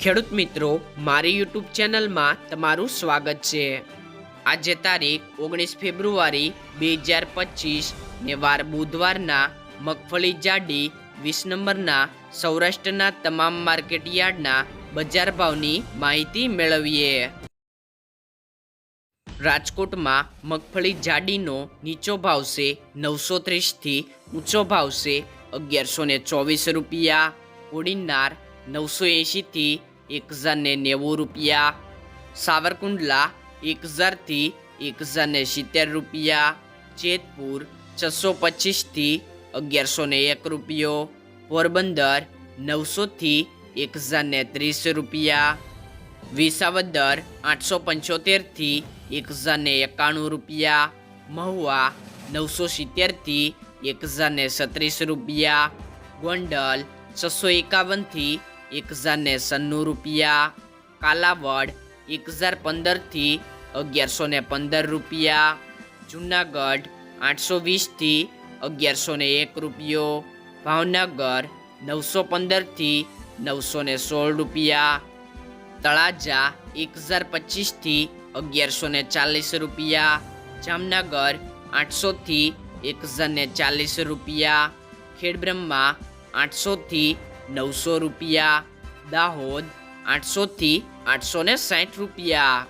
ખેડૂત મિત્રો, મારી યુટ્યુબ ચેનલમાં તમારું સ્વાગત છે. આજે તારીખ ઓગણીસ ફેબ્રુઆરી બે હજાર પચીસ ને વાર બુધવારના મગફળી જાડી વીસ નંબરના સૌરાષ્ટ્રના તમામ માર્કેટ યાર્ડના બજાર ભાવની માહિતી મેળવીએ. રાજકોટમાં મગફળી જાડીનો નીચો ભાવ છે નવસો ત્રીસથી ઊંચો ભાવ છે અગિયારસો ચોવીસ રૂપિયા. કોડીનાર નવસો એંશીથી એક હજાર ને નેવું રૂપિયા સાવરકુંડલા એક હજારથી એક હજાર ને સિત્તેર રૂપિયા જેતપુર છસો પચીસથી અગિયારસો ને એક રૂપિયો પોરબંદર નવસોથી એક હજાર ને ત્રીસ રૂપિયા વિસાવદર આઠસો પંચોતેરથી એક હજાર ને એકાણું રૂપિયા મહુવા નવસો સિત્તેરથી એક હજાર ને છત્રીસ રૂપિયા ગોંડલ છસો એકાવનથી એક હજાર ને સન્નું રૂપિયા. કાલાવડ એક હજાર પંદરથી અગિયારસો ને પંદર રૂપિયા. જુનાગઢ આઠસો વીસથી અગિયારસો ને એક રૂપિયો. ભાવનગર નવસો પંદરથી નવસો ને સોળ રૂપિયા. તળાજા એક હજાર પચીસથી અગિયારસો ને ચાલીસ રૂપિયા. જામનગર આઠસોથી એક હજાર ને ચાલીસ રૂપિયા. ખેડબ્રહ્મા આઠસોથી નવસો રૂપિયા દાહોદ આઠસોથી આઠસો ને સાઠ રૂપિયા.